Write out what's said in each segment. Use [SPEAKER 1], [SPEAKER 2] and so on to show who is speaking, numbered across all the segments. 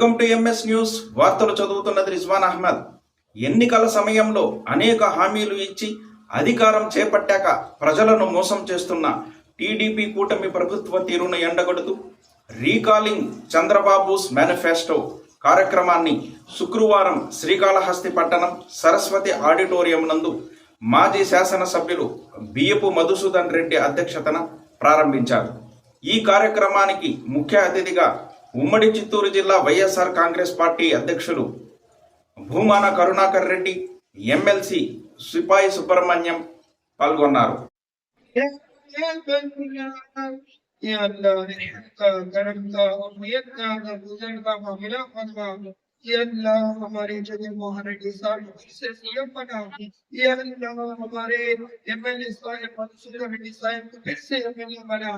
[SPEAKER 1] Welcome to MS news. వార్తలు చదువుతున్నది రిజ్వాన్ అహ్మద్. ఎన్నికల సమయంలో అనేక హామీలు ఇచ్చి అధికారం చేపట్టాక ప్రజలను మోసం చేస్తున్న టీడీపీ కూటమి ప్రభుత్వ తీరును ఎండగొడుతూ రీకాలింగ్ చంద్రబాబుస్ మేనిఫెస్టో కార్యక్రమాన్ని శుక్రవారం శ్రీకాళహస్తి పట్టణం సరస్వతి ఆడిటోరియం నందు మాజీ శాసనసభ్యులు బియ్యపు మధుసూదన్ రెడ్డి అధ్యక్షతన ప్రారంభించారు. ఈ కార్యక్రమానికి ముఖ్య అతిథిగా ఉమ్మడి చిత్తూరు జిల్లా వైఎస్ఆర్ కాంగ్రెస్ పార్టీ అధ్యక్షులు భూమాన కరుణాకర్ రెడ్డి ఎమ్మెల్సీ సిపాయి సుబ్రహ్మణ్యం పాల్గొన్నారు.
[SPEAKER 2] या अल्लाह या हमारे जगह मोहन साहब से सीएम बना या अल्लाह हमारे एमएलए साहब मंसूर रेड्डी साहब को फिर से एमएलए बना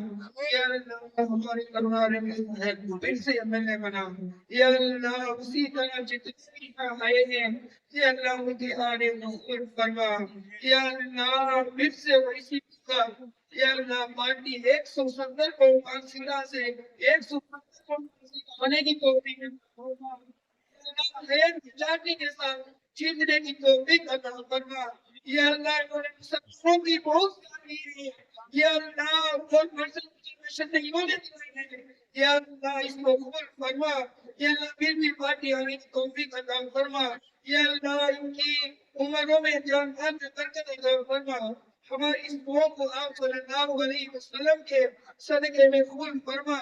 [SPEAKER 2] या अल्लाह हमारे करुणा साहब को फिर से एमएलए बना या अल्लाह उसी तरह जितने आए हैं, या अल्लाह उनके आने मुस्कुर फरमा या अल्लाह फिर से वैसी का अल्लाह पार्टी एक सौ सत्तर को कांसिला से एक सौ सत्तर को होने की कोशिश hayır ticaret insan çevredeki tövbek adamlarına yerler çok iyi boz Ya Allah, one person situation that you want Ya Allah, इसको कबूल फरमा या अल्लाह फिर भी पार्टी और इस कौमी का काम फरमा या अल्लाह इनकी उम्रों में जान हद बरकत अदा फरमा हमारी इस दुआ को आप सल्लल्लाहु अलैहि वसल्लम के सदके में कबूल फरमा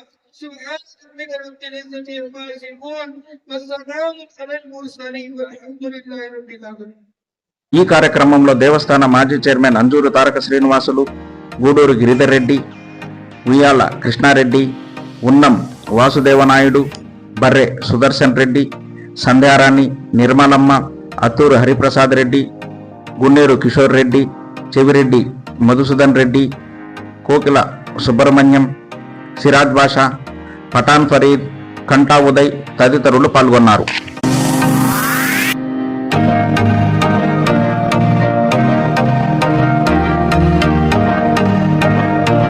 [SPEAKER 3] ఈ కార్యక్రమంలో దేవస్థాన మాజీ చైర్మన్ అంజూరు తారక శ్రీనివాసులు గూడూరు గిరిధర్ రెడ్డి ఉయ్యాల కృష్ణారెడ్డి ఉన్నం వాసుదేవనాయుడు బర్రె సుదర్శన్ రెడ్డి సంధ్యారాణి నిర్మలమ్మ అత్తూరు హరిప్రసాద్ రెడ్డి గున్నేరు కిషోర్ రెడ్డి చెవిరెడ్డి మధుసూదన్ రెడ్డి కోకిల సుబ్రహ్మణ్యం సిరాజ్ బాషా పఠాన్ ఫరీద్ కంటా ఉదయ్ తదితరులు పాల్గొన్నారు.